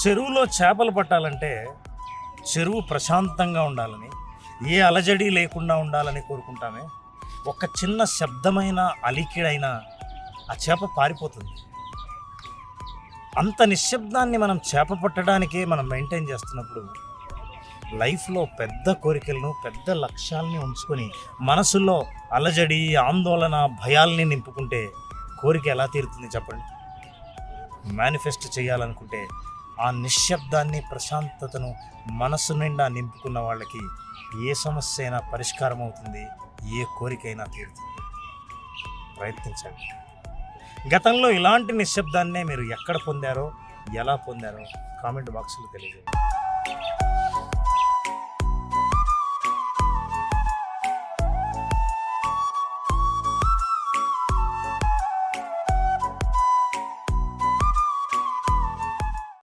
చెరువులో చేపలు పట్టాలంటే చెరువు ప్రశాంతంగా ఉండాలని ఏ అలజడి లేకుండా ఉండాలని కోరుకుంటామే. ఒక చిన్న శబ్దమైన అలికిడైన ఆ చేప పారిపోతుంది. అంత నిశ్శబ్దాన్ని మనం చేప పట్టడానికే మనం మెయింటైన్ చేస్తున్నప్పుడు లైఫ్లో పెద్ద కోరికలను పెద్ద లక్ష్యాల్ని ఉంచుకొని మనసులో అలజడి ఆందోళన భయాల్ని నింపుకుంటే కోరిక ఎలా తీరుతుంది చెప్పండి? మేనిఫెస్ట్ చేయాలనుకుంటే ఆ నిశ్శబ్దాన్ని ప్రశాంతతను మనసు నిండా నింపుకున్న వాళ్ళకి ఏ సమస్య అయినా పరిష్కారం అవుతుంది ఏ కోరికైనా తీరుతుంది. ప్రయత్నించండి. గతంలో ఇలాంటి నిశ్శబ్దాన్నే మీరు ఎక్కడ పొందారో ఎలా పొందారో కామెంట్ బాక్స్లో తెలియజేయండి.